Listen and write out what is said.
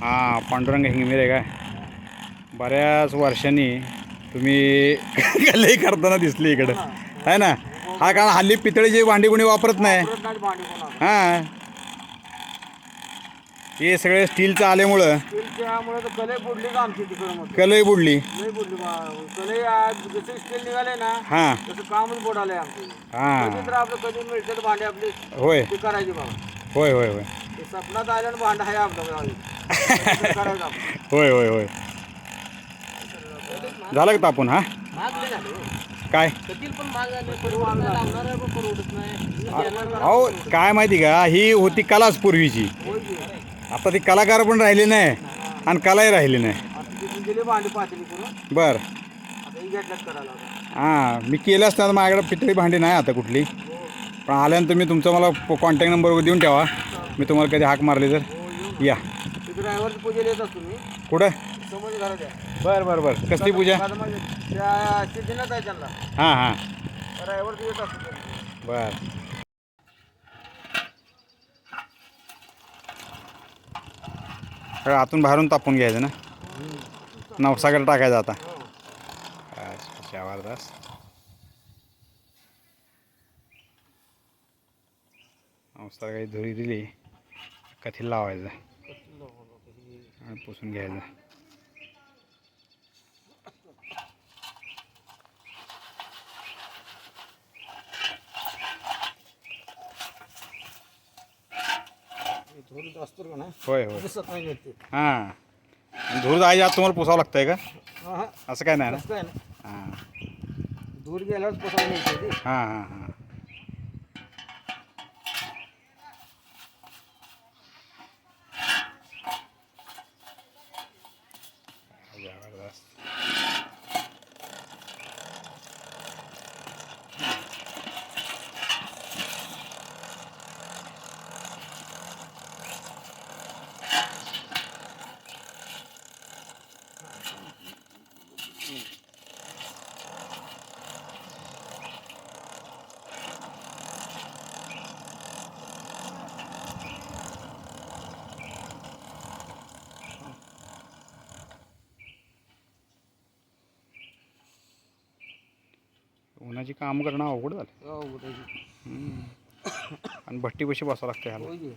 हां पांडुरंग हिंगमिरे काय? बऱ्याच वर्षांनी तुम्ही लई करताना दिसली इकडं. आहे ना? हा कारण हल्ली पितळेची भांडी कोणी वापरत नाही. हां. हे सगळे स्टीलचं आल्यामुळं कलई बुडली का आमची तिकडं मग कलई बुडली. लई बुडली बा- कलई आज जसं स्टील निघाले ना हां. तसं कामच बुडालंय आमचं. हां. कधी तर आपलं कधी मिळते तर भांडी आपली. होय. ती करायची बाबा. होय होय होय. सपनात आलं ना भांड आहे आपलं होय होय होय. झालं का तापून हा? हो. काय? अहो काय माहिती का ही होती कलाच पूर्वीची. आता ती कलाकार पण राहिले नाही आणि कलाही राहिली नाही. करून. बर. ही. हां मी केलं असतं माझ्याकडे पितळी भांडी नाही आता कुठली. पण आल्यानंतर मी तुमचा मला कॉन्टॅक्ट नंबर देऊन ठेवा. मी तुम्हाला कधी हाक मारली तर. या. तिथे ड्रायव्हरची पूजेला येत असतो मी. कुठं? समज घरात बरं बरं बरं. कसली पूजा? त्या सिद्धीनाथ आहे त्यांना. हां हां. ड्रायव्हर येत असतो. बर. सगळं आतून बाहेरून तापून घ्यायचं ना? नवसाकडे टाकायचं आता. अच्छा, जबरदस्त. नवसा काही धुरी दिली कथीला लावायचं? पुसून हे का ना होय होय. हां. धूर जायच्या आत तुम्हाला पुसावं लागतंय का? हा हा. असं काय नाही ना? हां. दूर गेल्यावर पोसायला मिळते ते. हां. हां हां जबरदस्त उन्हाची कामं करणं अवघड झालं हो? हम्म. आणि भट्टी कशी बसावं लागतं ह्याला होय की.